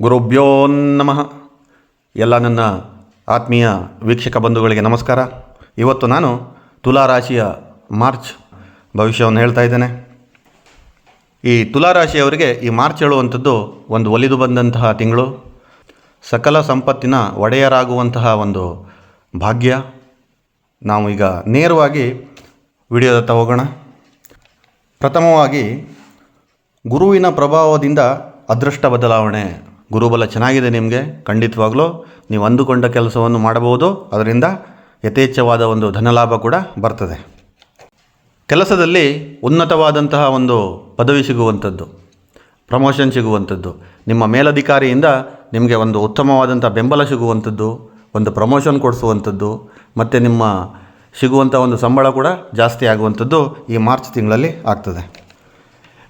ಗುರುಭ್ಯೋ ನಮಃ. ಎಲ್ಲ ನನ್ನ ಆತ್ಮೀಯ ವೀಕ್ಷಕ ಬಂಧುಗಳಿಗೆ ನಮಸ್ಕಾರ. ಇವತ್ತು ನಾನು ತುಲಾ ರಾಶಿಯ ಮಾರ್ಚ್ ಭವಿಷ್ಯವನ್ನು ಹೇಳ್ತಾ ಇದ್ದೇನೆ. ಈ ತುಲಾ ರಾಶಿಯವರಿಗೆ ಈ ಮಾರ್ಚ್ ಹೇಳುವಂಥದ್ದು ಒಂದು ಒಲಿದು ಬಂದಂತಹ ತಿಂಗಳು. ಸಕಲ ಸಂಪತ್ತಿನ ಒಡೆಯರಾಗುವಂತಹ ಒಂದು ಭಾಗ್ಯ. ನಾವು ಈಗ ನೇರವಾಗಿ ವಿಡಿಯೋದತ್ತ ಹೋಗೋಣ. ಪ್ರಥಮವಾಗಿ ಗುರುವಿನ ಪ್ರಭಾವದಿಂದ ಅದೃಷ್ಟ ಬದಲಾವಣೆ ಗುರುಬಲ ಚೆನ್ನಾಗಿದೆ ನಿಮಗೆ, ಖಂಡಿತವಾಗ್ಲೂ ನೀವು ಅಂದುಕೊಂಡ ಕೆಲಸವನ್ನು ಮಾಡಬಹುದು, ಅದರಿಂದ ಯಥೇಚ್ಛವಾದ ಒಂದು ಧನಲಾಭ ಕೂಡ ಬರ್ತದೆ. ಕೆಲಸದಲ್ಲಿ ಉನ್ನತವಾದಂತಹ ಒಂದು ಪದವಿ ಸಿಗುವಂಥದ್ದು ಪ್ರಮೋಷನ್ ಸಿಗುವಂಥದ್ದು, ನಿಮ್ಮ ಮೇಲಧಿಕಾರಿಯಿಂದ ನಿಮಗೆ ಒಂದು ಉತ್ತಮವಾದಂಥ ಬೆಂಬಲ ಸಿಗುವಂಥದ್ದು, ಒಂದು ಪ್ರಮೋಷನ್ ಕೊಡಿಸುವಂಥದ್ದು, ಮತ್ತು ನಿಮ್ಮ ಸಿಗುವಂಥ ಒಂದು ಸಂಬಳ ಕೂಡ ಜಾಸ್ತಿ ಆಗುವಂಥದ್ದು ಈ ಮಾರ್ಚ್ ತಿಂಗಳಲ್ಲಿ ಆಗ್ತದೆ.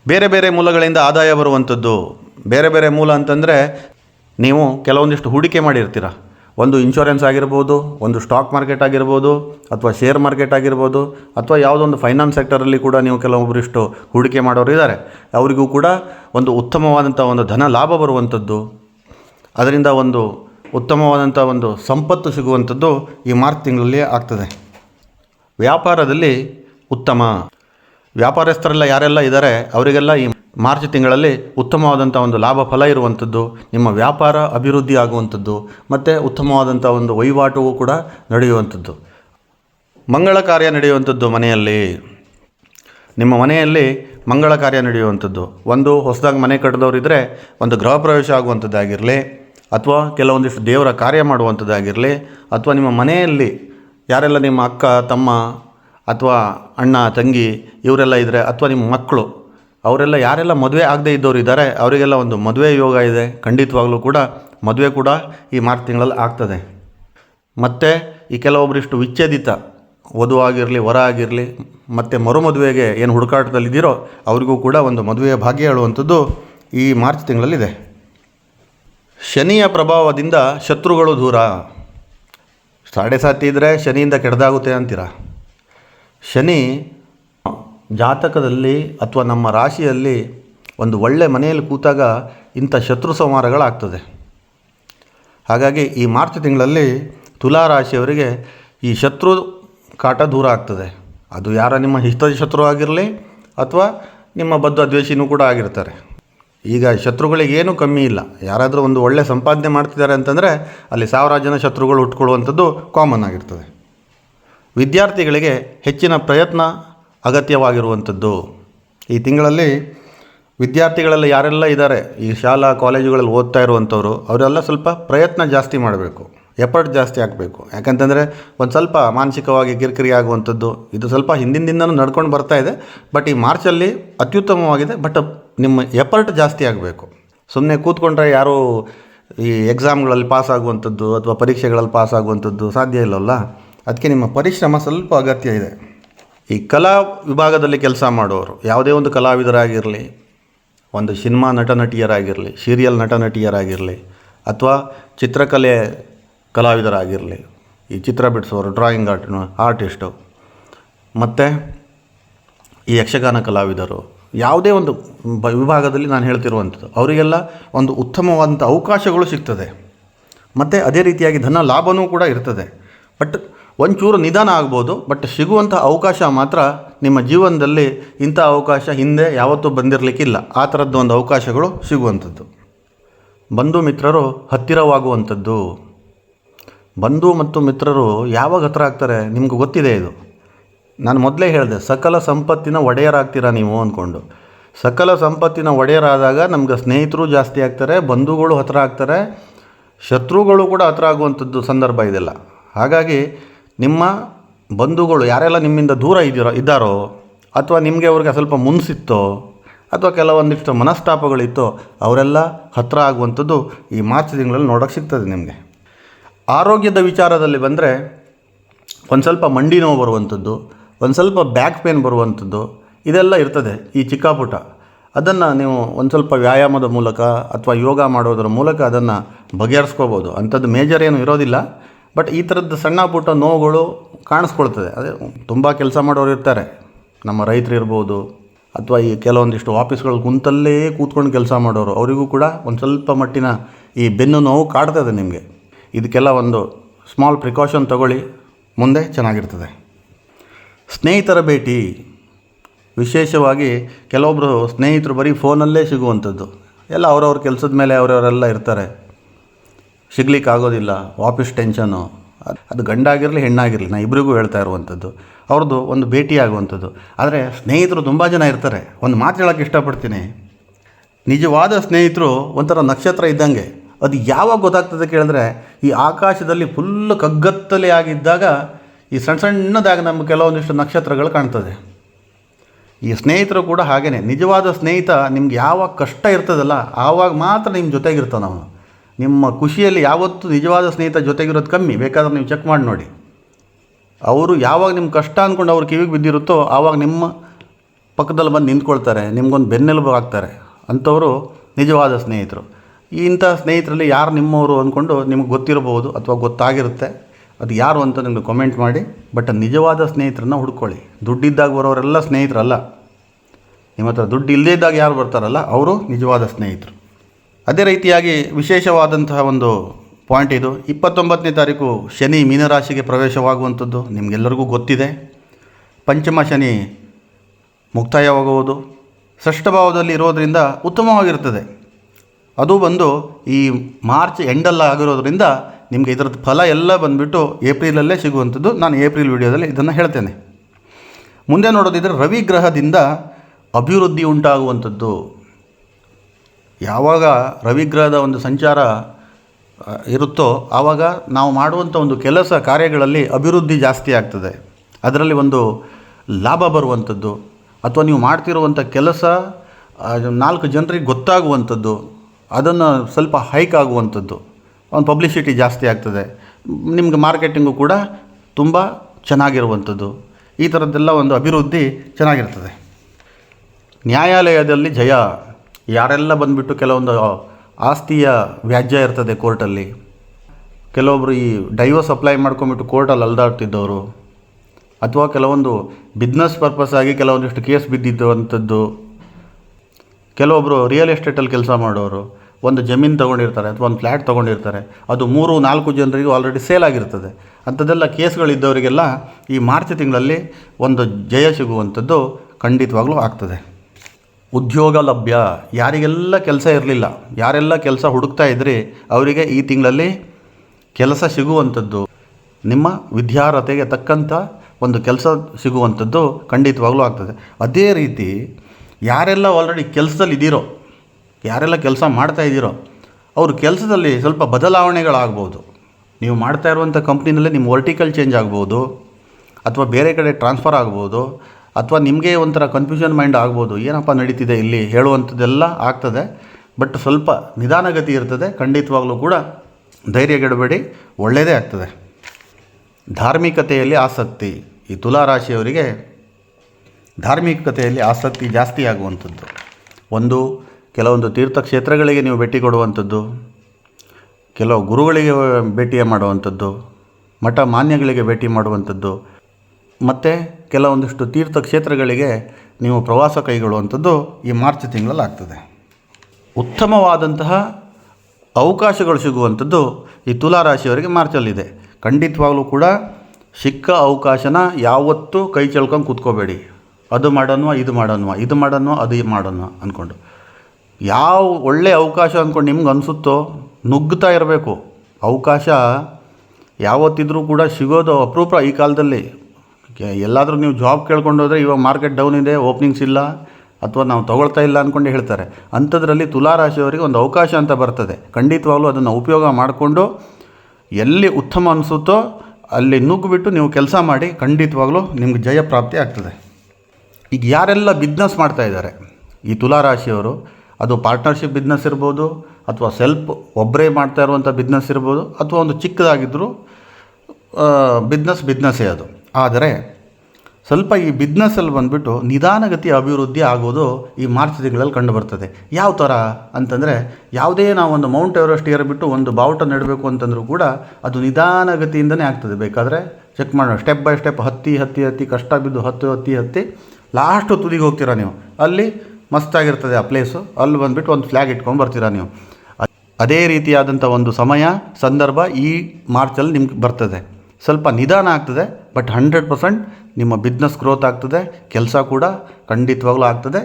ಬೇರೆ ಬೇರೆ ಮೂಲಗಳಿಂದ ಆದಾಯ ಬರುವಂಥದ್ದು ಬೇರೆ ಬೇರೆ ಮೂಲ ಅಂತಂದರೆ ನೀವು ಕೆಲವೊಂದಿಷ್ಟು ಹೂಡಿಕೆ ಮಾಡಿರ್ತೀರ. ಒಂದು ಇನ್ಶೂರೆನ್ಸ್ ಆಗಿರ್ಬೋದು, ಒಂದು ಸ್ಟಾಕ್ ಮಾರ್ಕೆಟ್ ಆಗಿರ್ಬೋದು, ಅಥವಾ ಶೇರ್ ಮಾರ್ಕೆಟ್ ಆಗಿರ್ಬೋದು, ಅಥವಾ ಯಾವುದೊಂದು ಫೈನಾನ್ಸ್ ಸೆಕ್ಟರಲ್ಲಿ ಕೂಡ ನೀವು ಕೆಲವೊಬ್ಬರಿಷ್ಟು ಹೂಡಿಕೆ ಮಾಡೋರು ಇದ್ದಾರೆ ಅವರಿಗೂ ಕೂಡ ಒಂದು ಉತ್ತಮವಾದಂಥ ಒಂದು ಧನ ಲಾಭ ಬರುವಂಥದ್ದು ಅದರಿಂದ ಒಂದು ಉತ್ತಮವಾದಂಥ ಒಂದು ಸಂಪತ್ತು ಸಿಗುವಂಥದ್ದು ಈ ಮಾರ್ಚ್ ತಿಂಗಳಲ್ಲಿ ಆಗ್ತದೆ. ವ್ಯಾಪಾರದಲ್ಲಿ ಉತ್ತಮ. ವ್ಯಾಪಾರಸ್ಥರೆಲ್ಲ ಯಾರೆಲ್ಲ ಇದ್ದಾರೆ ಅವರಿಗೆಲ್ಲ ಈ ಮಾರ್ಚ್ ತಿಂಗಳಲ್ಲಿ ಉತ್ತಮವಾದಂಥ ಒಂದು ಲಾಭ ಫಲ ಇರುವಂಥದ್ದು ನಿಮ್ಮ ವ್ಯಾಪಾರ ಅಭಿವೃದ್ಧಿ ಆಗುವಂಥದ್ದು ಮತ್ತು ಉತ್ತಮವಾದಂಥ ಒಂದು ವಹಿವಾಟು ಕೂಡ ನಡೆಯುವಂಥದ್ದು ಮಂಗಳ ಕಾರ್ಯ ನಡೆಯುವಂಥದ್ದು ಮನೆಯಲ್ಲಿ. ನಿಮ್ಮ ಮನೆಯಲ್ಲಿ ಮಂಗಳ ಕಾರ್ಯ ನಡೆಯುವಂಥದ್ದು ಒಂದು ಹೊಸದಾಗಿ ಮನೆ ಕಟ್ಟಿದವರಿದ್ದರೆ ಒಂದು ಗೃಹ ಪ್ರವೇಶ ಆಗುವಂಥದ್ದಾಗಿರಲಿ ಅಥವಾ ಕೆಲವೊಂದಿಷ್ಟು ದೇವರ ಕಾರ್ಯ ಮಾಡುವಂಥದ್ದಾಗಿರಲಿ ಅಥವಾ ನಿಮ್ಮ ಮನೆಯಲ್ಲಿ ಯಾರೆಲ್ಲ ನಿಮ್ಮ ಅಕ್ಕ, ತಮ್ಮ ಅಥವಾ ಅಣ್ಣ, ತಂಗಿ ಇವರೆಲ್ಲ ಇದ್ದರೆ ಅಥವಾ ನಿಮ್ಮ ಮಕ್ಕಳು, ಅವರೆಲ್ಲ ಯಾರೆಲ್ಲ ಮದುವೆ ಆಗದೇ ಇದ್ದವರು ಇದ್ದಾರೆ, ಅವರಿಗೆಲ್ಲ ಒಂದು ಮದುವೆ ಯೋಗ ಇದೆ. ಖಂಡಿತವಾಗಲೂ ಕೂಡ ಮದುವೆ ಕೂಡ ಈ ಮಾರ್ಚ್ ತಿಂಗಳಲ್ಲಿ ಆಗ್ತದೆ. ಮತ್ತು ಈ ಕೆಲವೊಬ್ಬರಿಷ್ಟು ವಿಚ್ಛೇದಿತ, ವಧು ಆಗಿರಲಿ, ವರ ಆಗಿರಲಿ, ಮತ್ತು ಮರುಮದುವೆಗೆ ಏನು ಹುಡುಕಾಟದಲ್ಲಿದ್ದೀರೋ ಅವರಿಗೂ ಕೂಡ ಒಂದು ಮದುವೆಯ ಭಾಗ್ಯ ಹೇಳುವಂಥದ್ದು ಈ ಮಾರ್ಚ್ ತಿಂಗಳಲ್ಲಿದೆ. ಶನಿಯ ಪ್ರಭಾವದಿಂದ ಶತ್ರುಗಳು ದೂರ. ಸಾಡೆ ಸಾತಿ ಇದ್ದರೆ ಶನಿಯಿಂದ ಕೆಡ್ದಾಗುತ್ತೆ ಅಂತೀರ? ಶನಿ ಜಾತಕದಲ್ಲಿ ಅಥವಾ ನಮ್ಮ ರಾಶಿಯಲ್ಲಿ ಒಂದು ಒಳ್ಳೆ ಮನೆಯಲ್ಲಿ ಕೂತಾಗ ಇಂಥ ಶತ್ರು ಸಂಹಾರಗಳಾಗ್ತದೆ. ಹಾಗಾಗಿ ಈ ಮಾರ್ಚ್ ತಿಂಗಳಲ್ಲಿ ತುಲಾ ರಾಶಿಯವರಿಗೆ ಈ ಶತ್ರು ಕಾಟ ದೂರ ಆಗ್ತದೆ. ಅದು ಯಾರ ನಿಮ್ಮ ಹಿತ ಶತ್ರು ಆಗಿರಲಿ ಅಥವಾ ನಿಮ್ಮ ಬದ್ಧ ದ್ವೇಷಿನೂ ಕೂಡ ಆಗಿರ್ತಾರೆ. ಈಗ ಶತ್ರುಗಳಿಗೇನು ಕಮ್ಮಿ ಇಲ್ಲ. ಯಾರಾದರೂ ಒಂದು ಒಳ್ಳೆ ಸಂಪಾದನೆ ಮಾಡ್ತಿದ್ದಾರೆ ಅಂತಂದರೆ ಅಲ್ಲಿ ಸಾವಿರಾರು ಜನ ಶತ್ರುಗಳು ಉಟ್ಕೊಳ್ಳುವಂಥದ್ದು ಕಾಮನ್ ಆಗಿರ್ತದೆ. ವಿದ್ಯಾರ್ಥಿಗಳಿಗೆ ಹೆಚ್ಚಿನ ಪ್ರಯತ್ನ ಅಗತ್ಯವಾಗಿರುವಂಥದ್ದು. ಈ ತಿಂಗಳಲ್ಲಿ ವಿದ್ಯಾರ್ಥಿಗಳಲ್ಲಿ ಯಾರೆಲ್ಲ ಇದ್ದಾರೆ, ಈ ಶಾಲಾ ಕಾಲೇಜುಗಳಲ್ಲಿ ಓದ್ತಾ ಇರುವಂಥವ್ರು, ಅವರೆಲ್ಲ ಸ್ವಲ್ಪ ಪ್ರಯತ್ನ ಜಾಸ್ತಿ ಮಾಡಬೇಕು, ಎಫರ್ಟ್ ಜಾಸ್ತಿ ಹಾಕಬೇಕು. ಯಾಕಂತಂದರೆ ಒಂದು ಸ್ವಲ್ಪ ಮಾನಸಿಕವಾಗಿ ಕಿರಿಕಿರಿ ಆಗುವಂಥದ್ದು, ಇದು ಸ್ವಲ್ಪ ಹಿಂದಿನಿಂದನೂ ನಡ್ಕೊಂಡು ಬರ್ತಾ ಇದೆ, ಬಟ್ ಈ ಮಾರ್ಚಲ್ಲಿ ಅತ್ಯುತ್ತಮವಾಗಿದೆ, ಬಟ್ ನಿಮ್ಮ ಎಫರ್ಟ್ ಜಾಸ್ತಿ ಆಗಬೇಕು. ಸುಮ್ಮನೆ ಕೂತ್ಕೊಂಡ್ರೆ ಯಾರೂ ಈ ಎಕ್ಸಾಮ್ಗಳಲ್ಲಿ ಪಾಸ್ ಆಗುವಂಥದ್ದು ಅಥವಾ ಪರೀಕ್ಷೆಗಳಲ್ಲಿ ಪಾಸ್ ಆಗುವಂಥದ್ದು ಸಾಧ್ಯ ಇಲ್ಲವಲ್ಲ? ಅದಕ್ಕೆ ನಿಮ್ಮ ಪರಿಶ್ರಮ ಸ್ವಲ್ಪ ಅಗತ್ಯ ಇದೆ. ಈ ಕಲಾ ವಿಭಾಗದಲ್ಲಿ ಕೆಲಸ ಮಾಡೋರು ಯಾವುದೇ ಒಂದು ಕಲಾವಿದರಾಗಿರಲಿ, ಒಂದು ಸಿನಿಮಾ ನಟ ನಟಿಯರಾಗಿರಲಿ ಸೀರಿಯಲ್ ನಟ ನಟಿಯರಾಗಿರಲಿ ಅಥವಾ ಚಿತ್ರಕಲೆ ಕಲಾವಿದರಾಗಿರಲಿ, ಈ ಚಿತ್ರ ಬಿಡಿಸೋರು ಡ್ರಾಯಿಂಗ್ ಆರ್ಟ್, ಆರ್ಟಿಸ್ಟು, ಮತ್ತು ಈ ಯಕ್ಷಗಾನ ಕಲಾವಿದರು, ಯಾವುದೇ ಒಂದು ಬ ವಿಭಾಗದಲ್ಲಿ ನಾನು ಹೇಳ್ತಿರುವಂಥದ್ದು, ಅವರಿಗೆಲ್ಲ ಒಂದು ಉತ್ತಮವಾದಂಥ ಅವಕಾಶಗಳು ಸಿಗ್ತದೆ. ಮತ್ತು ಅದೇ ರೀತಿಯಾಗಿ ಧನ ಲಾಭವೂ ಕೂಡ ಇರ್ತದೆ. ಬಟ್ ಒಂಚೂರು ನಿಧಾನ ಆಗ್ಬೋದು ಬಟ್ ಸಿಗುವಂಥ ಅವಕಾಶ ಮಾತ್ರ ನಿಮ್ಮ ಜೀವನದಲ್ಲಿ ಇಂಥ ಅವಕಾಶ ಹಿಂದೆ ಯಾವತ್ತೂ ಬಂದಿರಲಿಕ್ಕಿಲ್ಲ. ಆ ಥರದ್ದು ಒಂದು ಅವಕಾಶಗಳು ಸಿಗುವಂಥದ್ದು. ಬಂಧು ಮಿತ್ರರು ಹತ್ತಿರವಾಗುವಂಥದ್ದು. ಬಂಧು ಮತ್ತು ಮಿತ್ರರು ಯಾವಾಗ ಹತ್ರ ಆಗ್ತಾರೆ ನಿಮ್ಗೆ ಗೊತ್ತಿದೆ ಇದು. ನಾನು ಮೊದಲೇ ಹೇಳಿದೆ, ಸಕಲ ಸಂಪತ್ತಿನ ಒಡೆಯರಾಗ್ತೀರಾ ನೀವು ಅಂದ್ಕೊಂಡು ಸಕಲ ಸಂಪತ್ತಿನ ಒಡೆಯರಾದಾಗ ನಮ್ಗೆ ಸ್ನೇಹಿತರು ಜಾಸ್ತಿ ಆಗ್ತಾರೆ, ಬಂಧುಗಳು ಹತ್ರ ಆಗ್ತಾರೆ, ಶತ್ರುಗಳು ಕೂಡ ಹತ್ರ ಆಗುವಂಥದ್ದು ಸಂದರ್ಭ ಇದೆಲ್ಲ. ಹಾಗಾಗಿ ನಿಮ್ಮ ಬಂಧುಗಳು ಯಾರೆಲ್ಲ ನಿಮ್ಮಿಂದ ದೂರ ಇದ್ದೀರೋ, ಇದ್ದಾರೋ, ಅಥವಾ ನಿಮಗೆ ಅವ್ರಿಗೆ ಸ್ವಲ್ಪ ಮುನ್ಸಿತ್ತೋ, ಅಥವಾ ಕೆಲವೊಂದಿಷ್ಟು ಮನಸ್ತಾಪಗಳಿತ್ತೋ, ಅವರೆಲ್ಲ ಹತ್ತಿರ ಆಗುವಂಥದ್ದು ಈ ಮಾರ್ಚ್ ತಿಂಗಳಲ್ಲಿ ನೋಡೋಕ್ಕೆ ಸಿಗ್ತದೆ ನಿಮಗೆ. ಆರೋಗ್ಯದ ವಿಚಾರದಲ್ಲಿ ಬಂದರೆ, ಒಂದು ಸ್ವಲ್ಪ ಮಂಡಿ ನೋವು ಬರುವಂಥದ್ದು, ಒಂದು ಸ್ವಲ್ಪ ಬ್ಯಾಕ್ ಪೇನ್ ಬರುವಂಥದ್ದು, ಇದೆಲ್ಲ ಇರ್ತದೆ ಈ ಚಿಕ್ಕಪುಟ. ಅದನ್ನು ನೀವು ಒಂದು ಸ್ವಲ್ಪ ವ್ಯಾಯಾಮದ ಮೂಲಕ ಅಥವಾ ಯೋಗ ಮಾಡೋದರ ಮೂಲಕ ಅದನ್ನು ಬಗೆಹರಿಸ್ಕೋಬೋದು. ಅಂಥದ್ದು ಮೇಜರ್ ಏನು ಇರೋದಿಲ್ಲ. ಬಟ್ ಈ ಥರದ್ದು ಸಣ್ಣ ಪುಟ್ಟ ನೋವುಗಳು ಕಾಣಿಸ್ಕೊಳ್ತದೆ. ಅದೇ ತುಂಬ ಕೆಲಸ ಮಾಡೋರು ಇರ್ತಾರೆ. ನಮ್ಮ ರೈತರು ಇರ್ಬೋದು, ಅಥವಾ ಈ ಕೆಲವೊಂದಿಷ್ಟು ಆಫೀಸ್ಗಳು ಕುಂತಲ್ಲೇ ಕೂತ್ಕೊಂಡು ಕೆಲಸ ಮಾಡೋರು, ಅವರಿಗೂ ಕೂಡ ಒಂದು ಸ್ವಲ್ಪ ಮಟ್ಟಿನ ಈ ಬೆನ್ನು ನೋವು ಕಾಡ್ತದೆ ನಿಮಗೆ. ಇದಕ್ಕೆಲ್ಲ ಒಂದು ಸ್ಮಾಲ್ ಪ್ರಿಕಾಷನ್ ತಗೊಳ್ಳಿ, ಮುಂದೆ ಚೆನ್ನಾಗಿರ್ತದೆ. ಸ್ನೇಹಿತರ ಭೇಟಿ. ವಿಶೇಷವಾಗಿ ಕೆಲವೊಬ್ಬರು ಸ್ನೇಹಿತರು ಬರೀ ಫೋನಲ್ಲೇ ಸಿಗುವಂಥದ್ದು. ಎಲ್ಲ ಅವರವ್ರ ಕೆಲಸದ ಮೇಲೆ ಅವರವರೆಲ್ಲ ಇರ್ತಾರೆ. ಸಿಗ್ಲಿಕ್ಕೆ ಆಗೋದಿಲ್ಲ ಆಫೀಸ್ ಟೆನ್ಷನು. ಅದು ಗಂಡಾಗಿರಲಿ ಹೆಣ್ಣಾಗಿರಲಿ ನಾನು ಇಬ್ಬರಿಗೂ ಹೇಳ್ತಾ ಇರುವಂಥದ್ದು. ಅವ್ರದ್ದು ಒಂದು ಭೇಟಿ ಆಗುವಂಥದ್ದು ಆದರೆ ಸ್ನೇಹಿತರು ತುಂಬ ಜನ ಇರ್ತಾರೆ. ಒಂದು ಮಾತು ಹೇಳೋಕ್ಕೆ ಇಷ್ಟಪಡ್ತೀನಿ. ನಿಜವಾದ ಸ್ನೇಹಿತರು ಒಂಥರ ನಕ್ಷತ್ರ ಇದ್ದಂಗೆ. ಅದು ಯಾವಾಗ ಗೊತ್ತಾಗ್ತದೆ ಕೇಳಿದ್ರೆ, ಈ ಆಕಾಶದಲ್ಲಿ ಫುಲ್ಲು ಕಗ್ಗತ್ತಲೆ ಆಗಿದ್ದಾಗ ಈ ಸಣ್ಣ ಸಣ್ಣದಾಗಿ ನಮ್ಮ ಕೆಲವೊಂದಿಷ್ಟು ನಕ್ಷತ್ರಗಳು ಕಾಣ್ತದೆ. ಈ ಸ್ನೇಹಿತರು ಕೂಡ ಹಾಗೇ ನಿಜವಾದ ಸ್ನೇಹಿತ ನಿಮ್ಗೆ ಯಾವಾಗ ಕಷ್ಟ ಇರ್ತದಲ್ಲ, ಆವಾಗ ಮಾತ್ರ ನಿಮ್ಮ ಜೊತೆಗಿರ್ತಾನೆ ಅವನು ನಿಮ್ಮ ಖುಷಿಯಲ್ಲಿ ಯಾವತ್ತೂ ನಿಜವಾದ ಸ್ನೇಹಿತ ಜೊತೆಗಿರೋದು ಕಮ್ಮಿ. ಬೇಕಾದ್ರೆ ನೀವು ಚೆಕ್ ಮಾಡಿ ನೋಡಿ. ಅವರು ಯಾವಾಗ ನಿಮ್ಮ ಕಷ್ಟ ಅಂದ್ಕೊಂಡು ಅವ್ರ ಕಿವಿಗೆ ಬಿದ್ದಿರುತ್ತೋ ಆವಾಗ ನಿಮ್ಮ ಪಕ್ಕದಲ್ಲಿ ಬಂದು ನಿಂತ್ಕೊಳ್ತಾರೆ. ನಿಮ್ಗೊಂದು ಬೆನ್ನೆಲುಬು ಆಗ್ತಾರೆ ಅಂಥವರು ನಿಜವಾದ ಸ್ನೇಹಿತರು. ಇಂಥ ಸ್ನೇಹಿತರಲ್ಲಿ ಯಾರು ನಿಮ್ಮವರು ಅಂದ್ಕೊಂಡು ನಿಮ್ಗೆ ಗೊತ್ತಿರಬಹುದು ಅಥವಾ ಗೊತ್ತಾಗಿರುತ್ತೆ. ಅದು ಯಾರು ಅಂತ ನಿಮಗೆ ಕಮೆಂಟ್ ಮಾಡಿ. ಬಟ್ ನಿಜವಾದ ಸ್ನೇಹಿತರನ್ನ ಹುಡ್ಕೊಳ್ಳಿ. ದುಡ್ಡಿದ್ದಾಗ ಬರೋರೆಲ್ಲ ಸ್ನೇಹಿತರಲ್ಲ. ನಿಮ್ಮ ಹತ್ರ ದುಡ್ಡು ಇಲ್ಲದೇ ಇದ್ದಾಗ ಯಾರು ಬರ್ತಾರಲ್ಲ, ಅವರು ನಿಜವಾದ ಸ್ನೇಹಿತರು. ಅದೇ ರೀತಿಯಾಗಿ ವಿಶೇಷವಾದಂತಹ ಒಂದು ಪಾಯಿಂಟ್ ಇದು. ಇಪ್ಪತ್ತೊಂಬತ್ತನೇ ತಾರೀಕು ಶನಿ ಮೀನರಾಶಿಗೆ ಪ್ರವೇಶವಾಗುವಂಥದ್ದು ನಿಮಗೆಲ್ಲರಿಗೂ ಗೊತ್ತಿದೆ. ಪಂಚಮ ಶನಿ ಮುಕ್ತಾಯವಾಗುವುದು. ಷಷ್ಠಭಾವದಲ್ಲಿ ಇರೋದರಿಂದ ಉತ್ತಮವಾಗಿರುತ್ತದೆ. ಅದು ಬಂದು ಈ ಮಾರ್ಚ್ ಎಂಡಲ್ಲ ಆಗಿರೋದ್ರಿಂದ ನಿಮಗೆ ಇದರದ್ದು ಫಲ ಎಲ್ಲ ಬಂದುಬಿಟ್ಟು ಏಪ್ರಿಲಲ್ಲೇ ಸಿಗುವಂಥದ್ದು ನಾನು ಏಪ್ರಿಲ್ ವಿಡಿಯೋದಲ್ಲಿ ಇದನ್ನು ಹೇಳ್ತೇನೆ. ಮುಂದೆ ನೋಡೋದಿದ್ರೆ ರವಿ ಗ್ರಹದಿಂದ ಅಭಿವೃದ್ಧಿ ಉಂಟಾಗುವಂಥದ್ದು. ಯಾವಾಗ ರವಿಗ್ರಹದ ಒಂದು ಸಂಚಾರ ಇರುತ್ತೋ ಆವಾಗ ನಾವು ಮಾಡುವಂಥ ಒಂದು ಕೆಲಸ ಕಾರ್ಯಗಳಲ್ಲಿ ಅಭಿವೃದ್ಧಿ ಜಾಸ್ತಿ ಆಗ್ತದೆ. ಅದರಲ್ಲಿ ಒಂದು ಲಾಭ ಬರುವಂಥದ್ದು ಅಥವಾ ನೀವು ಮಾಡ್ತಿರುವಂಥ ಕೆಲಸ ನಾಲ್ಕು ಜನರಿಗೆ ಗೊತ್ತಾಗುವಂಥದ್ದು ಅದನ್ನು ಸ್ವಲ್ಪ ಹೈಕ್ ಆಗುವಂಥದ್ದು ಒಂದು ಪಬ್ಲಿಸಿಟಿ ಜಾಸ್ತಿ ಆಗ್ತದೆ. ನಿಮಗೆ ಮಾರ್ಕೆಟಿಂಗು ಕೂಡ ತುಂಬ ಚೆನ್ನಾಗಿರುವಂಥದ್ದು ಈ ಥರದ್ದೆಲ್ಲ ಒಂದು ಅಭಿವೃದ್ಧಿ ಚೆನ್ನಾಗಿರ್ತದೆ. ನ್ಯಾಯಾಲಯದಲ್ಲಿ ಜಯ. ಯಾರೆಲ್ಲ ಬಂದುಬಿಟ್ಟು ಕೆಲವೊಂದು ಆಸ್ತಿಯ ವ್ಯಾಜ್ಯ ಇರ್ತದೆ ಕೋರ್ಟಲ್ಲಿ. ಕೆಲವೊಬ್ಬರು ಈ ಡೈವರ್ಸ್ ಅಪ್ಲೈ ಮಾಡ್ಕೊಂಬಿಟ್ಟು ಕೋರ್ಟಲ್ಲಿ ಅಲ್ದಾಡ್ತಿದ್ದವರು. ಅಥವಾ ಕೆಲವೊಂದು ಬಿಸ್ನೆಸ್ ಪರ್ಪಸ್ ಆಗಿ ಕೆಲವೊಂದಿಷ್ಟು ಕೇಸ್ ಬಿದ್ದಿದ್ದಂಥದ್ದು ಕೆಲವೊಬ್ಬರು ರಿಯಲ್ ಎಸ್ಟೇಟಲ್ಲಿ ಕೆಲಸ ಮಾಡೋರು. ಒಂದು ಜಮೀನು ತೊಗೊಂಡಿರ್ತಾರೆ ಅಥವಾ ಒಂದು ಫ್ಲ್ಯಾಟ್ ತೊಗೊಂಡಿರ್ತಾರೆ. ಅದು ಮೂರು, ನಾಲ್ಕು ಜನರಿಗೆ ಆಲ್ರೆಡಿ ಸೇಲ್ ಆಗಿರ್ತದೆ. ಅಂಥದ್ದೆಲ್ಲ ಕೇಸ್ಗಳಿದ್ದವರಿಗೆಲ್ಲ ಈ ಮಾರ್ಚ್ ತಿಂಗಳಲ್ಲಿ ಒಂದು ಜಯ ಸಿಗುವಂಥದ್ದು ಖಂಡಿತವಾಗ್ಲೂ ಆಗ್ತದೆ. ಉದ್ಯೋಗ ಲಭ್ಯ, ಯಾರಿಗೆಲ್ಲ ಕೆಲಸ ಇರಲಿಲ್ಲ, ಯಾರೆಲ್ಲ ಕೆಲಸ ಹುಡುಕ್ತಾ ಇದ್ರಿ, ಅವರಿಗೆ ಈ ತಿಂಗಳಲ್ಲಿ ಕೆಲಸ ಸಿಗುವಂಥದ್ದು, ನಿಮ್ಮ ವಿದ್ಯಾರ್ಹತೆಗೆ ತಕ್ಕಂಥ ಒಂದು ಕೆಲಸ ಸಿಗುವಂಥದ್ದು ಖಂಡಿತವಾಗ್ಲೂ ಆಗ್ತದೆ. ಅದೇ ರೀತಿ, ಯಾರೆಲ್ಲ ಆಲ್ರೆಡಿ ಕೆಲಸದಲ್ಲಿ ಇದ್ದೀರೋ, ಯಾರೆಲ್ಲ ಕೆಲಸ ಮಾಡ್ತಾ ಇದ್ದೀರೋ, ಅವ್ರ ಕೆಲಸದಲ್ಲಿ ಸ್ವಲ್ಪ ಬದಲಾವಣೆಗಳಾಗ್ಬೋದು. ನೀವು ಮಾಡ್ತಾ ಇರುವಂಥ ಕಂಪ್ನಿನಲ್ಲೇ ನಿಮ್ಮ ವರ್ಟಿಕಲ್ ಚೇಂಜ್ ಆಗ್ಬೋದು, ಅಥವಾ ಬೇರೆ ಕಡೆ ಟ್ರಾನ್ಸ್ಫರ್ ಆಗ್ಬೋದು ಅಥವಾ ನಿಮಗೆ ಒಂಥರ ಕನ್ಫ್ಯೂಷನ್ ಮೈಂಡ್ ಆಗ್ಬೋದು, ಏನಪ್ಪ ನಡೀತಿದೆ ಇಲ್ಲಿ, ಹೇಳುವಂಥದ್ದೆಲ್ಲ ಆಗ್ತದೆ. ಬಟ್ ಸ್ವಲ್ಪ ನಿಧಾನಗತಿ ಇರ್ತದೆ, ಖಂಡಿತವಾಗಲೂ ಕೂಡ ಧೈರ್ಯಗೆಡಬೇಡಿ ಒಳ್ಳೆಯದೇ ಆಗ್ತದೆ. ಧಾರ್ಮಿಕತೆಯಲ್ಲಿ ಆಸಕ್ತಿ, ಈ ತುಲಾರಾಶಿಯವರಿಗೆ ಧಾರ್ಮಿಕತೆಯಲ್ಲಿ ಆಸಕ್ತಿ ಜಾಸ್ತಿ ಆಗುವಂಥದ್ದು. ಒಂದು, ಕೆಲವೊಂದು ತೀರ್ಥಕ್ಷೇತ್ರಗಳಿಗೆ ನೀವು ಭೇಟಿ ಕೊಡುವಂಥದ್ದು, ಕೆಲವು ಗುರುಗಳಿಗೆ ಭೇಟಿ ಮಾಡುವಂಥದ್ದು, ಮಠ ಮಾನ್ಯಗಳಿಗೆ ಭೇಟಿ ಮಾಡುವಂಥದ್ದು, ಮತ್ತು ಕೆಲವೊಂದಿಷ್ಟು ತೀರ್ಥಕ್ಷೇತ್ರಗಳಿಗೆ ನೀವು ಪ್ರವಾಸ ಕೈಗೊಳ್ಳುವಂಥದ್ದು ಈ ಮಾರ್ಚ್ ತಿಂಗಳಲ್ಲಿ ಆಗ್ತದೆ ಉತ್ತಮವಾದಂತಹ ಅವಕಾಶಗಳು ಸಿಗುವಂಥದ್ದು ಈ ತುಲಾರಾಶಿಯವರಿಗೆ ಮಾರ್ಚಲ್ಲಿದೆ. ಖಂಡಿತವಾಗಲೂ ಕೂಡ ಸಿಕ್ಕ ಅವಕಾಶನ ಯಾವತ್ತೂ ಕೈ ಚೆಳ್ಕೊಂಡು ಕೂತ್ಕೋಬೇಡಿ. ಅದು ಮಾಡೋಣ ಇದು ಮಾಡೋಣ ಇದು ಮಾಡೋಣ ಅದು ಮಾಡೋಣ ಅಂದ್ಕೊಂಡು ಯಾವ ಒಳ್ಳೆಯ ಅವಕಾಶ ಅಂದ್ಕೊಂಡು ನಿಮ್ಗೆ ಅನಿಸುತ್ತೋ ನುಗ್ಗುತ್ತಾ ಇರಬೇಕು. ಅವಕಾಶ ಯಾವತ್ತಿದ್ರೂ ಕೂಡ ಸಿಗೋದು ಅಪರೂಪ ಈ ಕಾಲದಲ್ಲಿ. ಎಲ್ಲಾದರೂ ನೀವು ಜಾಬ್ ಕೇಳ್ಕೊಂಡು ಹೋದರೆ ಇವಾಗ ಮಾರ್ಕೆಟ್ ಡೌನ್ ಇದೆ ಓಪನಿಂಗ್ಸ್ ಇಲ್ಲ, ಅಥವಾ ನಾವು ತೊಗೊಳ್ತಾ ಇಲ್ಲ ಅಂದ್ಕೊಂಡು ಹೇಳ್ತಾರೆ. ಅಂಥದ್ರಲ್ಲಿ ತುಲಾರಾಶಿಯವರಿಗೆ ಒಂದು ಅವಕಾಶ ಅಂತ ಬರ್ತದೆ. ಖಂಡಿತವಾಗ್ಲೂ ಅದನ್ನು ಉಪಯೋಗ ಮಾಡಿಕೊಂಡು ಎಲ್ಲಿ ಉತ್ತಮ ಅನಿಸುತ್ತೋ ಅಲ್ಲಿ ನುಗ್ಗಿಬಿಟ್ಟು ನೀವು ಕೆಲಸ ಮಾಡಿ ಖಂಡಿತವಾಗ್ಲೂ ನಿಮ್ಗೆ ಜಯ ಪ್ರಾಪ್ತಿ ಆಗ್ತದೆ. ಈಗ ಯಾರೆಲ್ಲ ಬಿಸ್ನೆಸ್ ಮಾಡ್ತಾ ಇದ್ದಾರೆ? ಈ ತುಲಾರಾಶಿಯವರು, ಅದು ಪಾರ್ಟ್ನರ್ಶಿಪ್ ಬಿಸ್ನೆಸ್ ಇರ್ಬೋದು, ಅಥವಾ ಸೆಲ್ಫ್ ಒಬ್ಬರೇ ಮಾಡ್ತಾ ಇರುವಂಥ ಬಿಸ್ನೆಸ್ ಇರ್ಬೋದು, ಅಥವಾ ಒಂದು ಚಿಕ್ಕದಾಗಿದ್ದರೂ ಬಿಸ್ನೆಸ್ ಬಿಸ್ನೆಸ್ಸೇ ಅದು. ಆದರೆ ಸ್ವಲ್ಪ ಈ ಬಿಸ್ನೆಸ್ಸಲ್ಲಿ ಬಂದುಬಿಟ್ಟು ನಿಧಾನಗತಿ ಅಭಿವೃದ್ಧಿ ಆಗೋದು ಈ ಮಾರ್ಚ್ ತಿಂಗಳಲ್ಲಿ ಕಂಡು ಬರ್ತದೆ. ಯಾವ ಥರ ಅಂತಂದರೆ ಯಾವುದೇ ನಾವು ಒಂದು ಮೌಂಟ್ ಎವರೆಸ್ಟ್ ಏರಿಬಿಟ್ಟು ಒಂದು ಬಾವುಟ ನೆಡಬೇಕು ಅಂತಂದರೂ ಕೂಡ ಅದು ನಿಧಾನಗತಿಯಿಂದನೇ ಆಗ್ತದೆ. ಬೇಕಾದರೆ ಚೆಕ್ ಮಾಡೋಣ. ಸ್ಟೆಪ್ ಬೈ ಸ್ಟೆಪ್ ಹತ್ತಿ ಹತ್ತಿ ಹತ್ತಿ, ಕಷ್ಟ ಬಿದ್ದು ಹತ್ತು, ಹತ್ತಿ ಹತ್ತಿ ಲಾಸ್ಟು ತುದಿಗೆ ಹೋಗ್ತೀರಾ ನೀವು. ಅಲ್ಲಿ ಮಸ್ತಾಗಿರ್ತದೆ ಆ ಪ್ಲೇಸು ಅಲ್ಲಿ ಬಂದುಬಿಟ್ಟು ಒಂದು ಫ್ಲ್ಯಾಗ್ ಇಟ್ಕೊಂಡು ಬರ್ತೀರಾ ನೀವು. ಅದೇ ರೀತಿಯಾದಂಥ ಒಂದು ಸಮಯ, ಸಂದರ್ಭ ಈ ಮಾರ್ಚಲ್ಲಿ ನಿಮ್ಗೆ ಬರ್ತದೆ. ಸ್ವಲ್ಪ ನಿಧಾನ ಆಗ್ತದೆ ಬಟ್ ಹಂಡ್ರೆಡ್ ಪರ್ಸೆಂಟ್ ನಿಮ್ಮ ಬಿಸ್ನೆಸ್ ಗ್ರೋತ್ ಆಗ್ತದೆ, ಕೆಲಸ ಕೂಡ ಖಂಡಿತವಾಗ್ಲೂ ಆಗ್ತದೆ.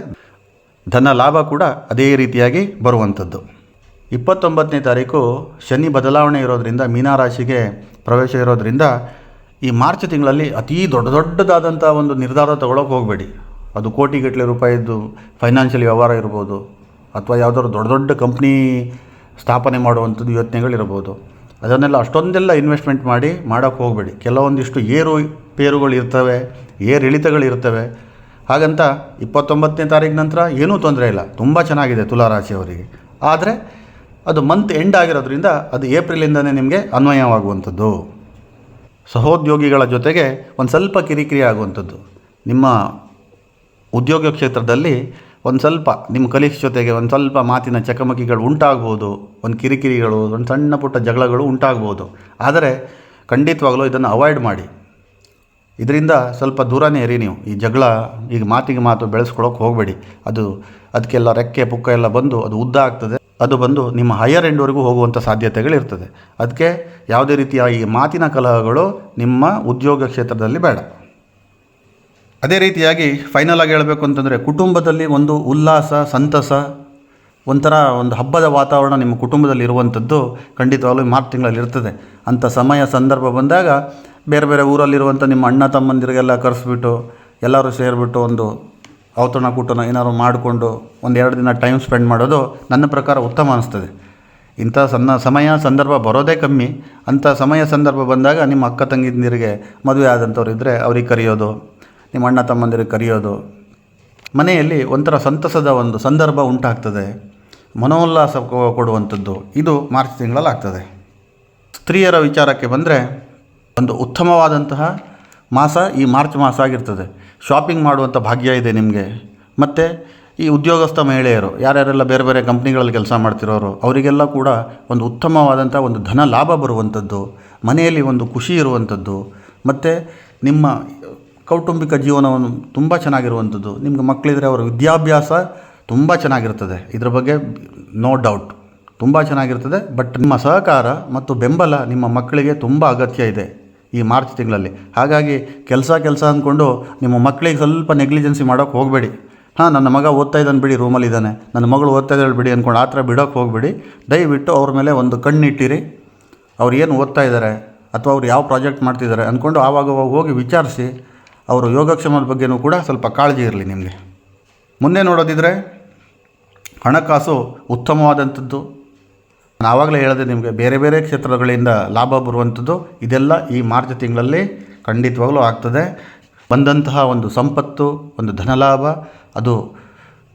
ಧನ ಲಾಭ ಕೂಡ ಅದೇ ರೀತಿಯಾಗಿ ಬರುವಂಥದ್ದು. ಇಪ್ಪತ್ತೊಂಬತ್ತನೇ ತಾರೀಕು ಶನಿ ಬದಲಾವಣೆ ಇರೋದರಿಂದ ಮೀನರಾಶಿಗೆ ಪ್ರವೇಶ ಇರೋದರಿಂದ ಈ ಮಾರ್ಚ್ ತಿಂಗಳಲ್ಲಿ ಅತೀ ದೊಡ್ಡ ದೊಡ್ಡದಾದಂಥ ಒಂದು ನಿರ್ಧಾರ ತಗೊಳ್ಳೋಕೆ ಹೋಗಬೇಡಿ. ಅದು ಕೋಟಿಗಟ್ಟಲೆ ರೂಪಾಯಿದ್ದು ಫೈನಾನ್ಷಿಯಲ್ ವ್ಯವಹಾರ ಇರ್ಬೋದು, ಅಥವಾ ಯಾವುದಾದ್ರು ದೊಡ್ಡ ದೊಡ್ಡ ಕಂಪ್ನಿ ಸ್ಥಾಪನೆ ಮಾಡುವಂಥದ್ದು ಯೋಚನೆಗಳಿರ್ಬೋದು ಅದನ್ನೆಲ್ಲ ಅಷ್ಟೊಂದೆಲ್ಲ ಇನ್ವೆಸ್ಟ್ಮೆಂಟ್ ಮಾಡಿ ಮಾಡೋಕ್ಕೆ ಹೋಗಬೇಡಿ. ಕೆಲವೊಂದಿಷ್ಟು ಏರು ಪೇರುಗಳು ಇರ್ತವೆ, ಏರ್ ಇಳಿತಗಳು ಇರ್ತವೆ. ಹಾಗಂತ ಇಪ್ಪತ್ತೊಂಬತ್ತನೇ ತಾರೀಕು ನಂತರ ಏನೂ ತೊಂದರೆ ಇಲ್ಲ. ತುಂಬ ಚೆನ್ನಾಗಿದೆ ತುಲಾರಾಶಿಯವರಿಗೆ ಆದರೆ ಅದು ಮಂತ್ ಎಂಡ್ ಆಗಿರೋದ್ರಿಂದ ಅದು ಏಪ್ರಿಲಿಂದನೇ ನಿಮಗೆ ಅನ್ವಯವಾಗುವಂಥದ್ದು. ಸಹೋದ್ಯೋಗಿಗಳ ಜೊತೆಗೆ ಒಂದು ಸ್ವಲ್ಪ ಕಿರಿಕಿರಿ ಆಗುವಂಥದ್ದು. ನಿಮ್ಮ ಉದ್ಯೋಗ ಕ್ಷೇತ್ರದಲ್ಲಿ ಒಂದು ಸ್ವಲ್ಪ ನಿಮ್ಮ ಕಲೀಗ್ಸ್ ಜೊತೆಗೆ ಒಂದು ಸ್ವಲ್ಪ ಮಾತಿನ ಚಕಮಕಿಗಳು ಉಂಟಾಗ್ಬೋದು, ಒಂದು ಕಿರಿಕಿರಿಗಳು, ಒಂದು ಸಣ್ಣ ಪುಟ್ಟ ಜಗಳಗಳು ಉಂಟಾಗ್ಬೋದು. ಆದರೆ ಖಂಡಿತವಾಗಲೂ ಇದನ್ನು ಅವಾಯ್ಡ್ ಮಾಡಿ. ಇದರಿಂದ ಸ್ವಲ್ಪ ದೂರನೇ ಇರಿ ನೀವು. ಈ ಜಗಳ, ಈಗ ಮಾತಿಗೆ ಮಾತು ಬೆಳೆಸ್ಕೊಳ್ಳೋಕೆ ಹೋಗಬೇಡಿ. ಅದು ಅದಕ್ಕೆಲ್ಲ ರೆಕ್ಕೆ, ಪುಕ್ಕ ಎಲ್ಲ ಬಂದು ಅದು ಉದ್ದ ಆಗ್ತದೆ. ಅದು ಬಂದು ನಿಮ್ಮ ಹೈಯರ್ ಎಂಡ್ವರೆಗೂ ಹೋಗುವಂಥ ಸಾಧ್ಯತೆಗಳಿರ್ತದೆ. ಅದಕ್ಕೆ ಯಾವುದೇ ರೀತಿಯ ಈ ಮಾತಿನ ಕಲಹಗಳು ನಿಮ್ಮ ಉದ್ಯೋಗ ಕ್ಷೇತ್ರದಲ್ಲಿ ಬೇಡ. ಅದೇ ರೀತಿಯಾಗಿ ಫೈನಲ್ ಆಗಿ ಹೇಳಬೇಕು ಅಂತಂದರೆ ಕುಟುಂಬದಲ್ಲಿ ಒಂದು ಉಲ್ಲಾಸ, ಸಂತಸ, ಒಂಥರ ಒಂದು ಹಬ್ಬದ ವಾತಾವರಣ ನಿಮ್ಮ ಕುಟುಂಬದಲ್ಲಿ ಇರುವಂಥದ್ದು ಖಂಡಿತವಾಗಲೂ ಮಾರ್ಚ್ ತಿಂಗಳಲ್ಲಿ ಇರ್ತದೆ. ಅಂಥ ಸಮಯ, ಸಂದರ್ಭ ಬಂದಾಗ ಬೇರೆ ಬೇರೆ ಊರಲ್ಲಿರುವಂಥ ನಿಮ್ಮ ಅಣ್ಣ ತಮ್ಮಂದಿರಿಗೆಲ್ಲ ಕರೆಸ್ಬಿಟ್ಟು, ಎಲ್ಲರೂ ಸೇರಿಬಿಟ್ಟು ಒಂದು ಔತಣ ಕೂಟನ ಏನಾದ್ರು ಮಾಡಿಕೊಂಡು ಒಂದು ಎರಡು ದಿನ ಟೈಮ್ ಸ್ಪೆಂಡ್ ಮಾಡೋದು ನನ್ನ ಪ್ರಕಾರ ಉತ್ತಮ ಅನಿಸ್ತದೆ. ಇಂಥ ಸಣ್ಣ ಸಮಯ, ಸಂದರ್ಭ ಬರೋದೇ ಕಮ್ಮಿ. ಅಂಥ ಸಮಯ, ಸಂದರ್ಭ ಬಂದಾಗ ನಿಮ್ಮ ಅಕ್ಕ ತಂಗಿಂದಿರಿಗೆ ಮದುವೆ ಆದಂಥವ್ರು ಇದ್ದರೆ ಅವ್ರಿಗೆ ಕರೆಯೋದು ನಿಮ್ಮ ಅಣ್ಣ ತಮ್ಮಂದಿರು ಕರೆಯೋದು. ಮನೆಯಲ್ಲಿ ಒಂಥರ ಸಂತಸದ ಒಂದು ಸಂದರ್ಭ ಉಂಟಾಗ್ತದೆ. ಮನೋಲ್ಲಾಸ ಕೊಡುವಂಥದ್ದು. ಇದು ಮಾರ್ಚ್ ತಿಂಗಳಲ್ಲಿ ಆಗ್ತದೆ. ಸ್ತ್ರೀಯರ ವಿಚಾರಕ್ಕೆ ಬಂದರೆ ಒಂದು ಉತ್ತಮವಾದಂತಹ ಮಾಸ ಈ ಮಾರ್ಚ್ ಮಾಸ ಆಗಿರ್ತದೆ. ಶಾಪಿಂಗ್ ಮಾಡುವಂಥ ಭಾಗ್ಯ ಇದೆ ನಿಮಗೆ. ಮತ್ತು ಈ ಉದ್ಯೋಗಸ್ಥ ಮಹಿಳೆಯರು, ಯಾರ್ಯಾರೆಲ್ಲ ಬೇರೆ ಬೇರೆ ಕಂಪ್ನಿಗಳಲ್ಲಿ ಕೆಲಸ ಮಾಡ್ತಿರೋರು, ಅವರಿಗೆಲ್ಲ ಕೂಡ ಒಂದು ಉತ್ತಮವಾದಂಥ ಒಂದು ಧನ ಲಾಭ ಬರುವಂಥದ್ದು. ಮನೆಯಲ್ಲಿ ಒಂದು ಖುಷಿ ಇರುವಂಥದ್ದು. ಮತ್ತು ನಿಮ್ಮ ಕೌಟುಂಬಿಕ ಜೀವನವನ್ನು ತುಂಬ ಚೆನ್ನಾಗಿರುವಂಥದ್ದು. ನಿಮ್ಗೆ ಮಕ್ಕಳಿದ್ರೆ ಅವರ ವಿದ್ಯಾಭ್ಯಾಸ ತುಂಬ ಚೆನ್ನಾಗಿರ್ತದೆ. ಇದ್ರ ಬಗ್ಗೆ ನೋ ಡೌಟ್ ತುಂಬ ಚೆನ್ನಾಗಿರ್ತದೆ. ಬಟ್ ನಿಮ್ಮ ಸಹಕಾರ ಮತ್ತು ಬೆಂಬಲ ನಿಮ್ಮ ಮಕ್ಕಳಿಗೆ ತುಂಬ ಅಗತ್ಯ ಇದೆ ಈ ಮಾರ್ಚ್ ತಿಂಗಳಲ್ಲಿ. ಹಾಗಾಗಿ ಕೆಲಸ ಕೆಲಸ ಅಂದ್ಕೊಂಡು ನಿಮ್ಮ ಮಕ್ಕಳಿಗೆ ಸ್ವಲ್ಪ ನೆಗ್ಲಿಜೆನ್ಸಿ ಮಾಡೋಕ್ಕೆ ಹೋಗಬೇಡಿ. ಹಾಂ, ನನ್ನ ಮಗ ಓದ್ತಾ ಇದ್ದಾನೆ ಬಿಡಿ ರೂಮಲ್ಲಿ ಇದ್ದಾನೆ. ನನ್ನ ಮಗಳು ಓದ್ತಾ ಇದ್ದಾಳೆ ಬಿಡಿ ಅಂದ್ಕೊಂಡು ಆ ಥರ ಬಿಡೋಕ್ಕೆ ಹೋಗಬೇಡಿ. ದಯವಿಟ್ಟು ಅವ್ರ ಮೇಲೆ ಒಂದು ಕಣ್ಣಿಟ್ಟಿರಿ. ಅವ್ರು ಏನು ಓದ್ತಾ ಇದ್ದಾರೆ ಅಥವಾ ಅವ್ರು ಯಾವ ಪ್ರಾಜೆಕ್ಟ್ ಮಾಡ್ತಿದ್ದಾರೆ ಅಂದ್ಕೊಂಡು ಆವಾಗವಾಗ ಹೋಗಿ ವಿಚಾರಿಸಿ. ಅವರು ಯೋಗಕ್ಷೇಮದ ಬಗ್ಗೆನೂ ಕೂಡ ಸ್ವಲ್ಪ ಕಾಳಜಿ ಇರಲಿ ನಿಮಗೆ. ಮುಂದೆ ನೋಡೋದಿದ್ರೆ ಹಣಕಾಸು ಉತ್ತಮವಾದಂಥದ್ದು. ನಾನು ಆವಾಗಲೇ ಹೇಳಿದೆ ನಿಮಗೆ ಬೇರೆ ಬೇರೆ ಕ್ಷೇತ್ರಗಳಿಂದ ಲಾಭ ಬರುವಂಥದ್ದು ಇದೆಲ್ಲ ಈ ಮಾರ್ಚ್ ತಿಂಗಳಲ್ಲಿ ಖಂಡಿತವಾಗ್ಲೂ ಆಗ್ತದೆ. ಬಂದಂತಹ ಒಂದು ಸಂಪತ್ತು, ಒಂದು ಧನಲಾಭ, ಅದು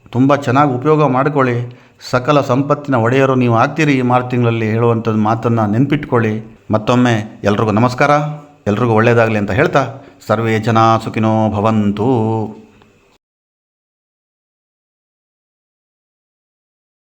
ತುಂಬ ಚೆನ್ನಾಗಿ ಉಪಯೋಗ ಮಾಡಿಕೊಳ್ಳಿ. ಸಕಲ ಸಂಪತ್ತಿನ ಒಡೆಯರು ನೀವು ಆಗ್ತೀರಿ ಈ ಮಾರ್ಚ್ ತಿಂಗಳಲ್ಲಿ ಹೇಳುವಂಥದ್ದು ಮಾತನ್ನು ನೆನ್ಪಿಟ್ಕೊಳ್ಳಿ. ಮತ್ತೊಮ್ಮೆ ಎಲ್ರಿಗೂ ನಮಸ್ಕಾರ. ಎಲ್ರಿಗೂ ಒಳ್ಳೆಯದಾಗಲಿ ಅಂತ ಹೇಳ್ತಾ ಸರ್ವೇ ಜನ ಸುಖಿನೋ ಭವಂತು.